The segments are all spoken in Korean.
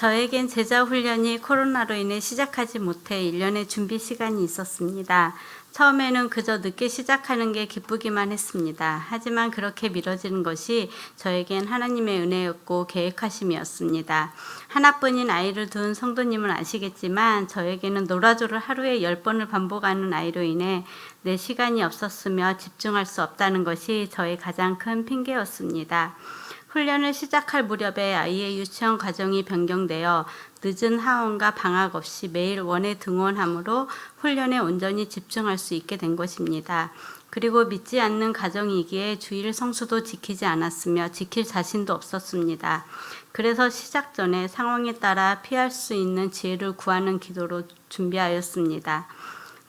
저에겐 제자 훈련이 코로나로 인해 시작하지 못해 1년의 준비 시간이 있었습니다. 처음에는 그저 늦게 시작하는 게 기쁘기만 했습니다. 하지만 그렇게 미뤄지는 것이 저에겐 하나님의 은혜였고 계획하심이었습니다. 하나뿐인 아이를 둔 성도님은 아시겠지만 저에게는 놀아줘를 하루에 10번을 반복하는 아이로 인해 내 시간이 없었으며 집중할 수 없다는 것이 저의 가장 큰 핑계였습니다. 훈련을 시작할 무렵에 아이의 유치원 과정이 변경되어 늦은 하원과 방학 없이 매일 원에 등원함으로 훈련에 온전히 집중할 수 있게 된 것입니다. 그리고 믿지 않는 가정이기에 주일 성수도 지키지 않았으며 지킬 자신도 없었습니다. 그래서 시작 전에 상황에 따라 피할 수 있는 지혜를 구하는 기도로 준비하였습니다.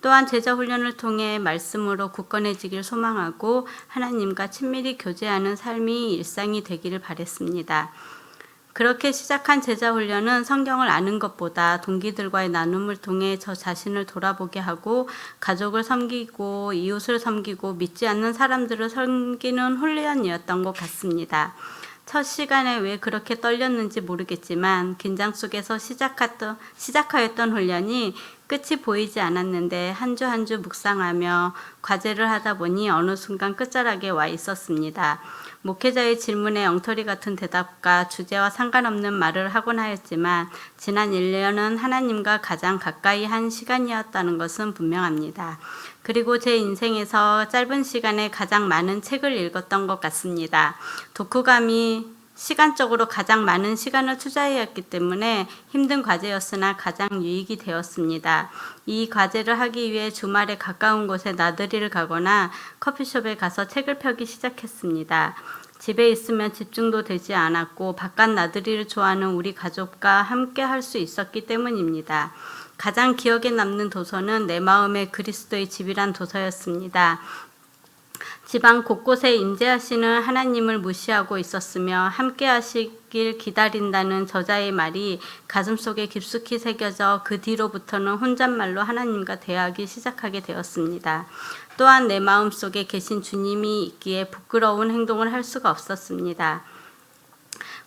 또한 제자 훈련을 통해 말씀으로 굳건해지길 소망하고 하나님과 친밀히 교제하는 삶이 일상이 되기를 바랬습니다. 그렇게 시작한 제자 훈련은 성경을 아는 것보다 동기들과의 나눔을 통해 저 자신을 돌아보게 하고 가족을 섬기고 이웃을 섬기고 믿지 않는 사람들을 섬기는 훈련이었던 것 같습니다. 첫 시간에 왜 그렇게 떨렸는지 모르겠지만 긴장 속에서 시작했던, 시작하였던 훈련이 끝이 보이지 않았는데 한 주 한 주 묵상하며 과제를 하다 보니 어느 순간 끝자락에 와 있었습니다. 목회자의 질문에 엉터리 같은 대답과 주제와 상관없는 말을 하곤 하였지만 지난 1년은 하나님과 가장 가까이 한 시간이었다는 것은 분명합니다. 그리고 제 인생에서 짧은 시간에 가장 많은 책을 읽었던 것 같습니다. 독후감이 시간적으로 가장 많은 시간을 투자해왔기 때문에 힘든 과제였으나 가장 유익이 되었습니다. 이 과제를 하기 위해 주말에 가까운 곳에 나들이를 가거나 커피숍에 가서 책을 펴기 시작했습니다. 집에 있으면 집중도 되지 않았고 바깥 나들이를 좋아하는 우리 가족과 함께 할 수 있었기 때문입니다. 가장 기억에 남는 도서는 내 마음의 그리스도의 집이란 도서였습니다. 지방 곳곳에 임재하시는 하나님을 무시하고 있었으며 함께 하시길 기다린다는 저자의 말이 가슴속에 깊숙이 새겨져 그 뒤로부터는 혼잣말로 하나님과 대화하기 시작하게 되었습니다. 또한 내 마음속에 계신 주님이 있기에 부끄러운 행동을 할 수가 없었습니다.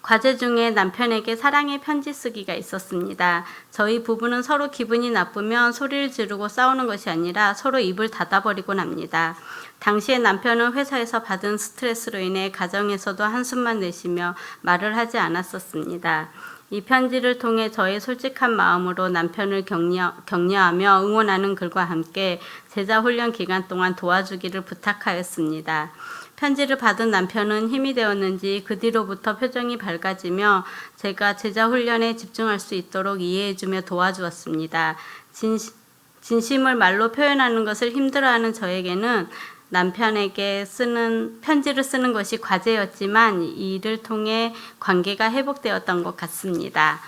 과제 중에 남편에게 사랑의 편지 쓰기가 있었습니다. 저희 부부는 서로 기분이 나쁘면 소리를 지르고 싸우는 것이 아니라 서로 입을 닫아버리곤 합니다. 당시에 남편은 회사에서 받은 스트레스로 인해 가정에서도 한숨만 내쉬며 말을 하지 않았었습니다. 이 편지를 통해 저의 솔직한 마음으로 남편을 격려, 격려하며 응원하는 글과 함께 제자 훈련 기간 동안 도와주기를 부탁하였습니다. 편지를 받은 남편은 힘이 되었는지 그 뒤로부터 표정이 밝아지며 제가 제자 훈련에 집중할 수 있도록 이해해주며 도와주었습니다. 진심, 진심을 말로 표현하는 것을 힘들어하는 저에게는 남편에게 쓰는 편지를 쓰는 것이 과제였지만 이를 통해 관계가 회복되었던 것 같습니다.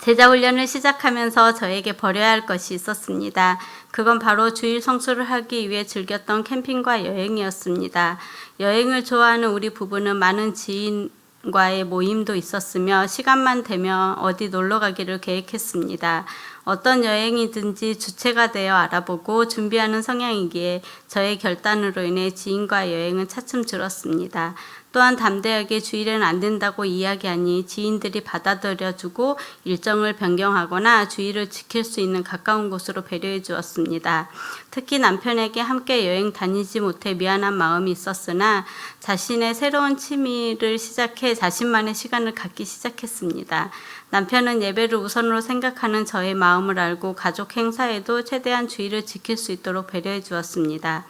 제자 훈련을 시작하면서 저에게 버려야 할 것이 있었습니다. 그건 바로 주일 성수를 하기 위해 즐겼던 캠핑과 여행이었습니다. 여행을 좋아하는 우리 부부는 많은 지인 과의 모임도 있었으며 시간만 되면 어디 놀러 가기를 계획했습니다. 어떤 여행이든지 주체가 되어 알아보고 준비하는 성향이기에 저의 결단으로 인해 지인과 여행은 차츰 줄었습니다. 또한 담대하게 주일에는 안 된다고 이야기하니 지인들이 받아들여주고 일정을 변경하거나 주일을 지킬 수 있는 가까운 곳으로 배려해 주었습니다. 특히 남편에게 함께 여행 다니지 못해 미안한 마음이 있었으나 자신의 새로운 취미를 시작해 자신만의 시간을 갖기 시작했습니다. 남편은 예배를 우선으로 생각하는 저의 마음을 알고 가족 행사에도 최대한 주의를 지킬 수 있도록 배려해 주었습니다.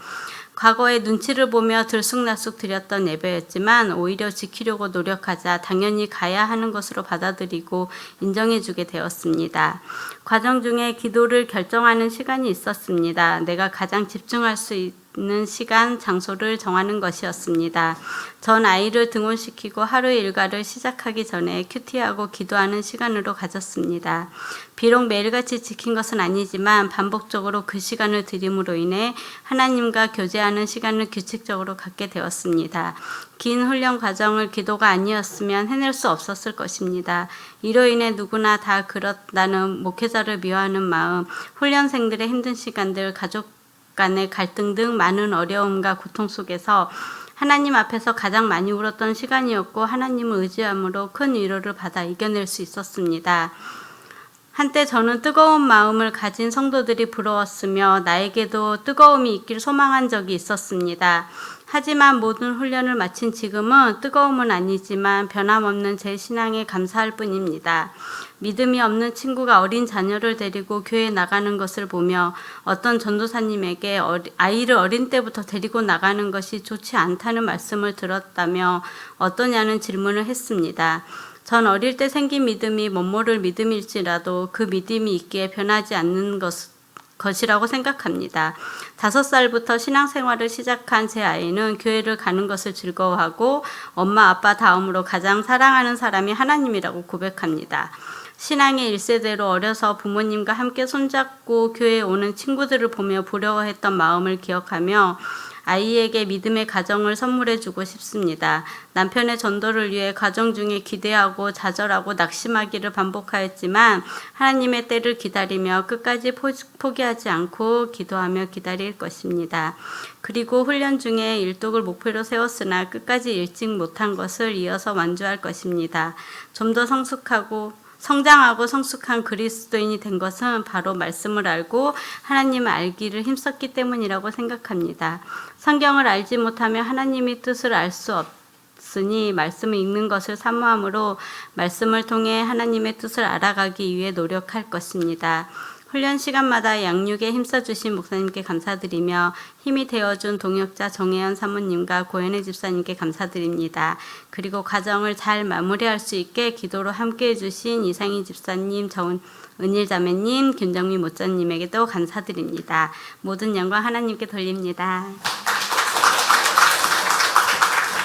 과거에 눈치를 보며 들쑥날쑥 드렸던 예배였지만 오히려 지키려고 노력하자 당연히 가야 하는 것으로 받아들이고 인정해주게 되었습니다. 과정 중에 기도를 결정하는 시간이 있었습니다. 내가 가장 집중할 수 있 는 시간, 장소를 정하는 것이었습니다. 전 아이를 등원시키고 하루 일과를 시작하기 전에 큐티하고 기도하는 시간으로 가졌습니다. 비록 매일같이 지킨 것은 아니지만 반복적으로 그 시간을 들임으로 인해 하나님과 교제하는 시간을 규칙적으로 갖게 되었습니다. 긴 훈련 과정을 기도가 아니었으면 해낼 수 없었을 것입니다. 이로 인해 누구나 다 그렇다는 목회자를 미워하는 마음, 훈련생들의 힘든 시간들, 가족 간의 갈등 등 많은 어려움과 고통 속에서 하나님 앞에서 가장 많이 울었던 시간이었고 하나님을 의지함으로 큰 위로를 받아 이겨낼 수 있었습니다. 한때 저는 뜨거운 마음을 가진 성도들이 부러웠으며 나에게도 뜨거움이 있길 소망한 적이 있었습니다. 하지만 모든 훈련을 마친 지금은 뜨거움은 아니지만 변함없는 제 신앙에 감사할 뿐입니다. 믿음이 없는 친구가 어린 자녀를 데리고 교회에 나가는 것을 보며 어떤 전도사님에게 아이를 어린 때부터 데리고 나가는 것이 좋지 않다는 말씀을 들었다며 어떠냐는 질문을 했습니다. 전 어릴 때 생긴 믿음이 멋모를 믿음일지라도 그 믿음이 있기에 변하지 않는 것, 것이라고 생각합니다. 다섯 살부터 신앙생활을 시작한 제 아이는 교회를 가는 것을 즐거워하고 엄마 아빠 다음으로 가장 사랑하는 사람이 하나님이라고 고백합니다. 신앙의 1세대로 어려서 부모님과 함께 손잡고 교회에 오는 친구들을 보며 부러워했던 마음을 기억하며 아이에게 믿음의 가정을 선물해 주고 싶습니다. 남편의 전도를 위해 가정 중에 기대하고 좌절하고 낙심하기를 반복하였지만 하나님의 때를 기다리며 끝까지 포- 포기하지 않고 기도하며 기다릴 것입니다. 그리고 훈련 중에 일독을 목표로 세웠으나 끝까지 읽지 못한 것을 이어서 완주할 것입니다. 좀 더 성숙하고 성장하고 성숙한 그리스도인이 된 것은 바로 말씀을 알고 하나님을 알기를 힘썼기 때문이라고 생각합니다. 성경을 알지 못하면 하나님의 뜻을 알 수 없으니 말씀을 읽는 것을 사모함으로 말씀을 통해 하나님의 뜻을 알아가기 위해 노력할 것입니다. 훈련 시간마다 양육에 힘써주신 목사님께 감사드리며 힘이 되어준 동역자 정혜연 사모님과 고현혜 집사님께 감사드립니다. 그리고 과정을 잘 마무리할 수 있게 기도로 함께 해주신 이상희 집사님, 정은일 자매님, 김정미 모자님에게도 감사드립니다. 모든 영광 하나님께 돌립니다.